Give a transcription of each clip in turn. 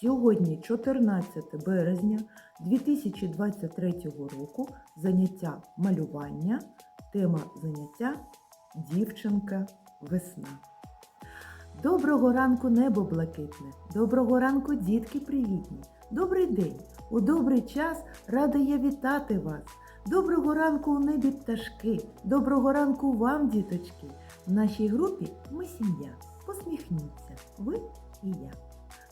Сьогодні 14 березня 2023 року заняття малювання. Тема заняття Дівчинка весна. Доброго ранку, небо блакитне. Доброго ранку, дітки привітні. Добрий день. У добрий час рада я вітати вас. Доброго ранку у небі пташки. Доброго ранку вам, діточки. В нашій групі ми сім'я. Посміхніться, ви і я.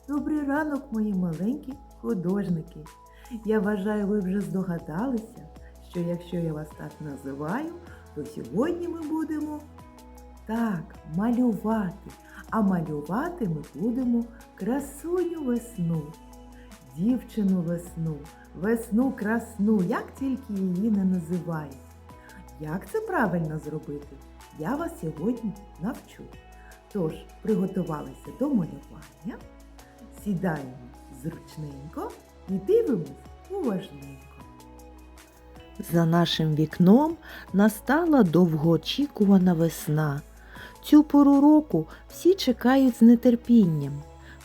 Добрий ранок, мої маленькі художники. Я вважаю, ви вже здогадалися, що якщо я вас так називаю, то сьогодні ми будемо так малювати. А малювати ми будемо красуню весну, дівчину весну, весну красну, як тільки її не називають. Як це правильно зробити? Я вас сьогодні навчу. Тож, приготувалися до малювання, сідаємо зручненько і дивимось уважненько. За нашим вікном настала довгоочікувана весна. Цю пору року всі чекають з нетерпінням.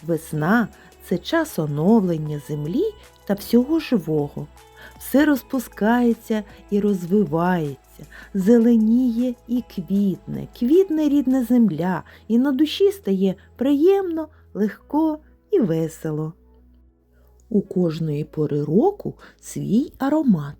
Весна це час оновлення землі та всього живого. Все розпускається і розвивається, зеленіє і квітне, квітне рідна земля, і на душі стає приємно, легко і весело. У кожної пори року свій аромат.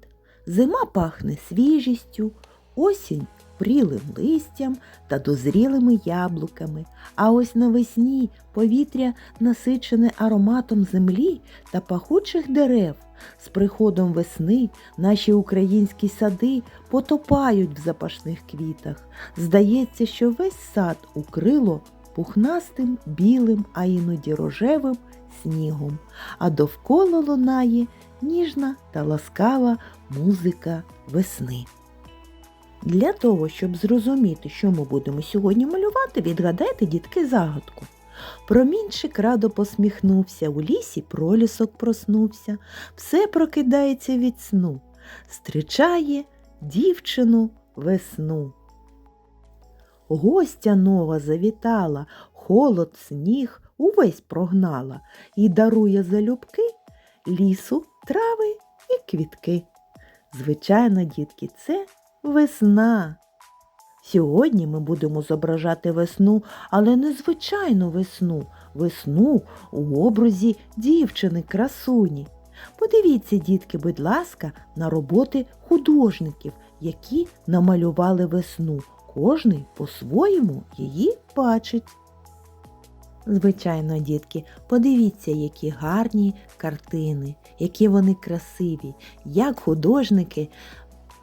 Зима пахне свіжістю, осінь прілим листям та дозрілими яблуками, а ось навесні повітря насичене ароматом землі та пахучих дерев. З приходом весни наші українські сади потопають в запашних квітах. Здається, що весь сад укрило пухнастим білим, а іноді рожевим снігом, а довкола лунає ніжна та ласкава музика весни. Для того, щоб зрозуміти, що ми будемо сьогодні малювати, відгадайте, дітки, загадку. Промінчик радо посміхнувся, у лісі пролісок проснувся, все прокидається від сну, стрічає дівчину весну. Гостя нова завітала, холод, сніг увесь прогнала і дарує залюбки лісу, трави і квітки. Звичайно, дітки, це весна. Сьогодні ми будемо зображати весну, але не звичайну весну, весну у образі дівчини красуні. Подивіться, дітки, будь ласка, на роботи художників, які намалювали весну. Кожний по-своєму її бачить. Звичайно, дітки, подивіться, які гарні картини, які вони красиві, як художники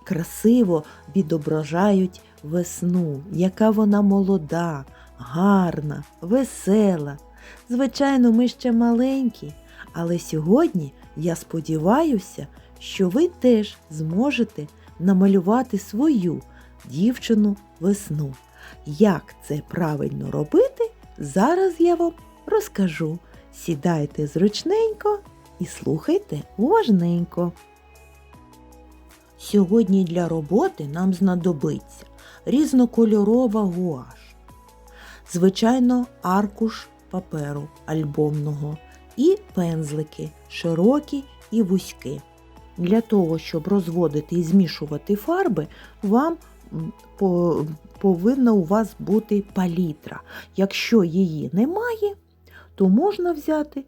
красиво відображають весну, яка вона молода, гарна, весела. Звичайно, ми ще маленькі, але сьогодні я сподіваюся, що ви теж зможете намалювати свою дівчину весну. Як це правильно робити, зараз я вам розкажу. Сідайте зручненько і слухайте уважненько. Сьогодні для роботи нам знадобиться різнокольорова гуаш, звичайно, аркуш паперу альбомного і пензлики широкі і вузькі. Для того, щоб розводити і змішувати фарби, вам повинна у вас бути палітра. Якщо її немає, то можна взяти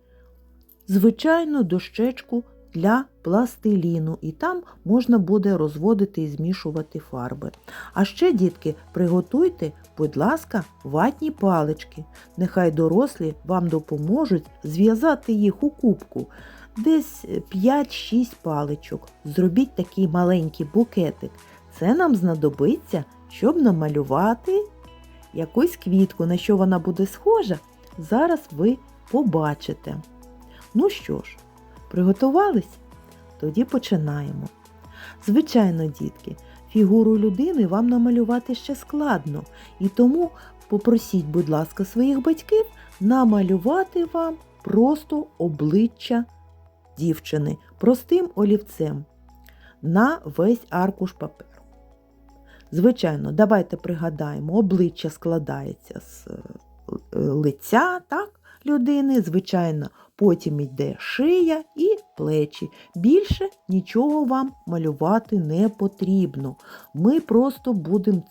звичайну дощечку для пластиліну, і там можна буде розводити і змішувати фарби. А ще, дітки, приготуйте, будь ласка, ватні палички. Нехай дорослі вам допоможуть зв'язати їх у кубку. Десь 5-6 паличок. Зробіть такий маленький букетик. Це нам знадобиться, щоб намалювати якусь квітку, на що вона буде схожа, зараз ви побачите. Ну що ж, приготувались? Тоді починаємо. Звичайно, дітки, фігуру людини вам намалювати ще складно, і тому попросіть, будь ласка, своїх батьків намалювати вам просто обличчя дівчини простим олівцем на весь аркуш паперу. Звичайно, давайте пригадаємо, обличчя складається з е, лиця, так? людини, звичайно, потім йде шия і плечі. Більше нічого вам малювати не потрібно. Ми просто будемо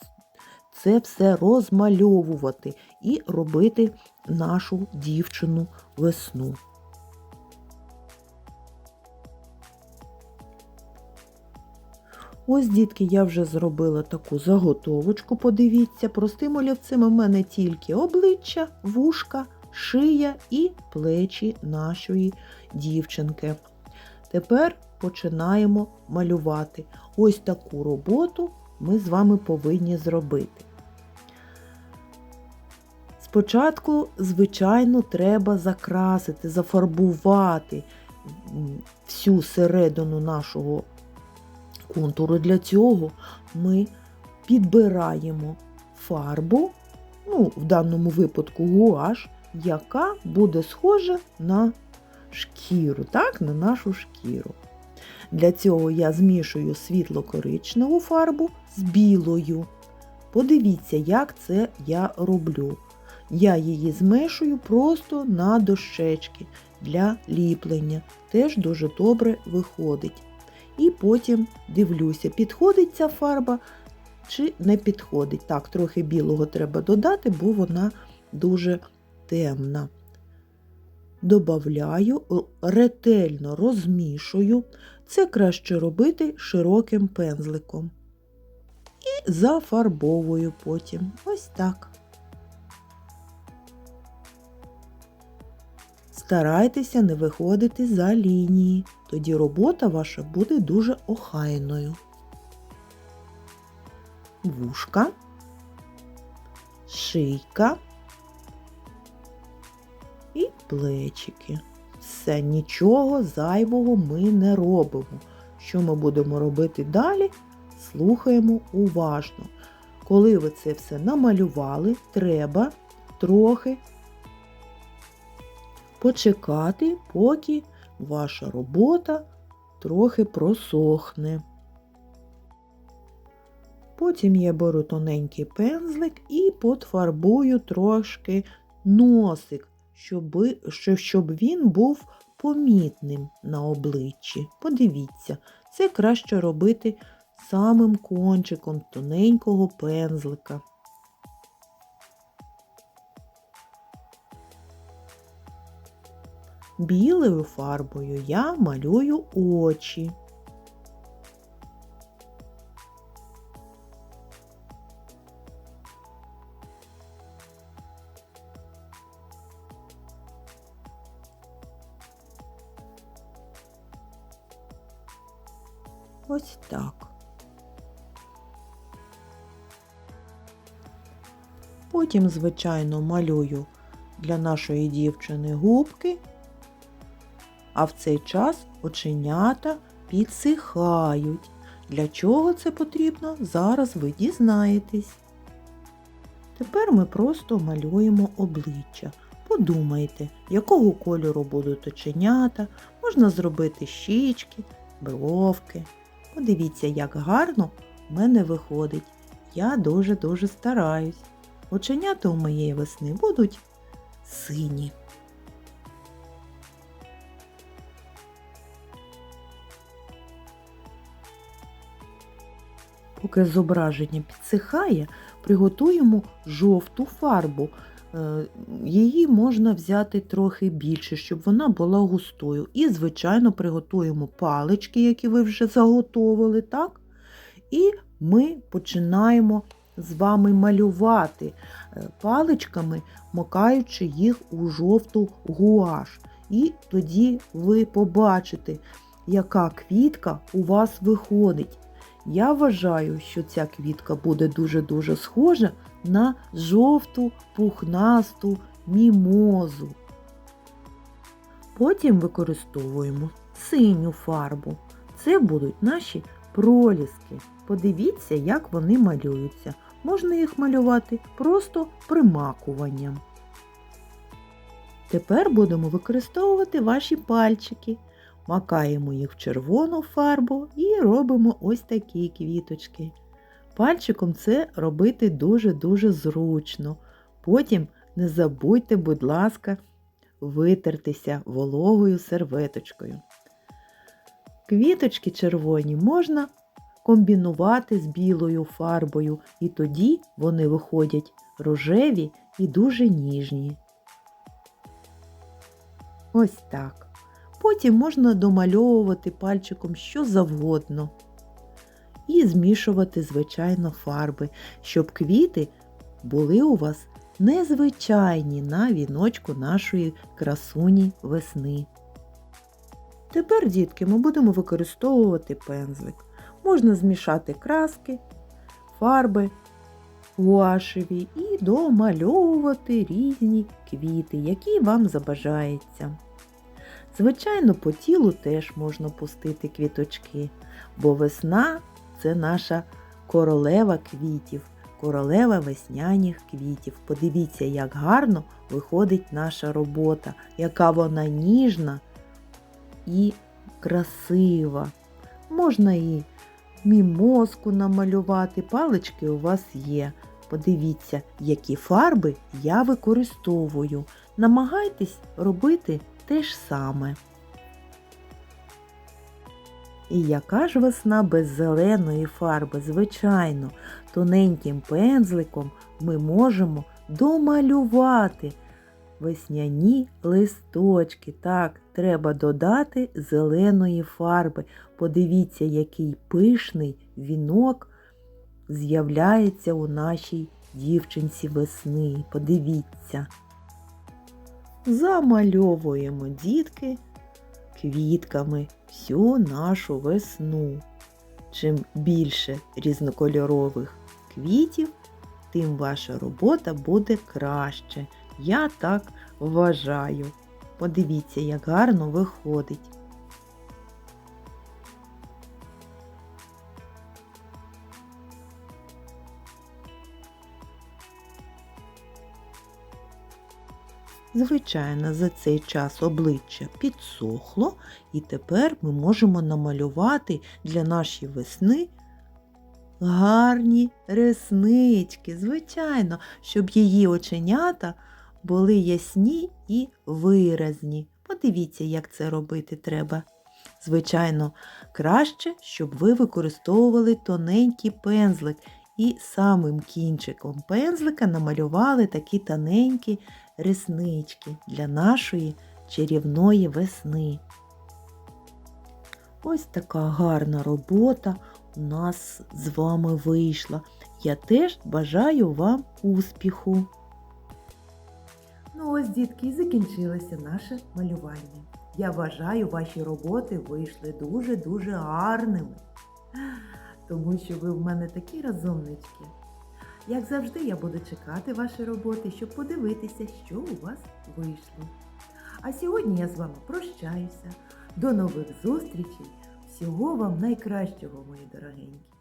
це все розмальовувати і робити нашу дівчину весну. Ось, дітки, я вже зробила таку заготовочку, подивіться, простим олівцем у мене тільки обличчя, вушка, шия і плечі нашої дівчинки. Тепер починаємо малювати. Ось таку роботу ми з вами повинні зробити. Спочатку, звичайно, треба закрасити, зафарбувати всю середину нашого контуру. Для цього ми підбираємо фарбу, ну, в даному випадку гуаш, яка буде схожа на шкіру, так, на нашу шкіру. Для цього я змішую світло-коричневу фарбу з білою. Подивіться, як це я роблю. Я її змешую просто на дощечки для ліплення. Теж дуже добре виходить. І потім дивлюся, підходить ця фарба чи не підходить. Так, трохи білого треба додати, бо вона дуже темна. Добавляю, ретельно розмішую. Це краще робити широким пензликом. І зафарбовую потім. Ось так. Старайтеся не виходити за лінії, тоді робота ваша буде дуже охайною. Вушка, шийка і плечики. Все, нічого зайвого ми не робимо. Що ми будемо робити далі? Слухаємо уважно. Коли ви це все намалювали, треба трохи почекати, поки ваша робота трохи просохне. Потім я беру тоненький пензлик і подфарбую трошки носик, щоб, він був помітним на обличчі. Подивіться, це краще робити самим кончиком тоненького пензлика. Білою фарбою я малюю очі. Ось так. Потім, звичайно, малюю для нашої дівчини губки, а в цей час оченята підсихають. Для чого це потрібно, зараз ви дізнаєтесь. Тепер ми просто малюємо обличчя. Подумайте, якого кольору будуть оченята, можна зробити щічки, бровки. Подивіться, як гарно в мене виходить. Я дуже-дуже стараюсь. Оченята у моєї весни будуть сині. Поки зображення підсихає, приготуємо жовту фарбу. Е, Її можна взяти трохи більше, щоб вона була густою. І, звичайно, приготуємо палички, які ви вже заготовили, так? І ми починаємо з вами малювати е, паличками, макаючи їх у жовту гуаш. І тоді ви побачите, яка квітка у вас виходить. Я вважаю, що ця квітка буде дуже-дуже схожа на жовту пухнасту мімозу. Потім використовуємо синю фарбу. Це будуть наші проліски. Подивіться, як вони малюються. Можна їх малювати просто примакуванням. Тепер будемо використовувати ваші пальчики. Макаємо їх в червону фарбу і робимо ось такі квіточки. Пальчиком це робити дуже-дуже зручно. Потім не забудьте, будь ласка, витертися вологою серветочкою. Квіточки червоні можна комбінувати з білою фарбою, і тоді вони виходять рожеві і дуже ніжні. Ось так. Потім можна домальовувати пальчиком що завгодно. І змішувати, звичайно, фарби, щоб квіти були у вас незвичайні на віночку нашої красуні весни. Тепер, дітки, ми будемо використовувати пензлик. Можна змішати краски, фарби гуашеві і домальовувати різні квіти, які вам забажається. Звичайно, по тілу теж можна пустити квіточки, бо весна це наша королева квітів, королева весняних квітів. Подивіться, як гарно виходить наша робота, яка вона ніжна і красива. Можна і мімозку намалювати, палички у вас є. Подивіться, які фарби я використовую. Намагайтесь робити те ж саме. І яка ж весна без зеленої фарби? Звичайно, тоненьким пензликом ми можемо домалювати весняні листочки. Так, треба додати зеленої фарби. Подивіться, який пишний вінок з'являється у нашій дівчинці весни. Подивіться. Замальовуємо дітки квітками всю нашу весну. Чим більше різнокольорових квітів, тим ваша робота буде краще. Я так вважаю. Подивіться, як гарно виходить. Звичайно, за цей час обличчя підсохло, і тепер ми можемо намалювати для нашої весни гарні реснички. Звичайно, щоб її оченята були ясні і виразні. Подивіться, як це робити треба. Звичайно, краще, щоб ви використовували тоненький пензлик і самим кінчиком пензлика намалювали такі тоненькі реснички для нашої чарівної весни. Ось така гарна робота у нас з вами вийшла. Я теж бажаю вам успіху. Ну ось, дітки, і закінчилося наше малювання. Я вважаю, ваші роботи вийшли дуже-дуже гарними, тому що ви в мене такі розумнички. Як завжди, я буду чекати ваші роботи, щоб подивитися, що у вас вийшло. А сьогодні я з вами прощаюся. До нових зустрічей! Всього вам найкращого, мої дорогенькі!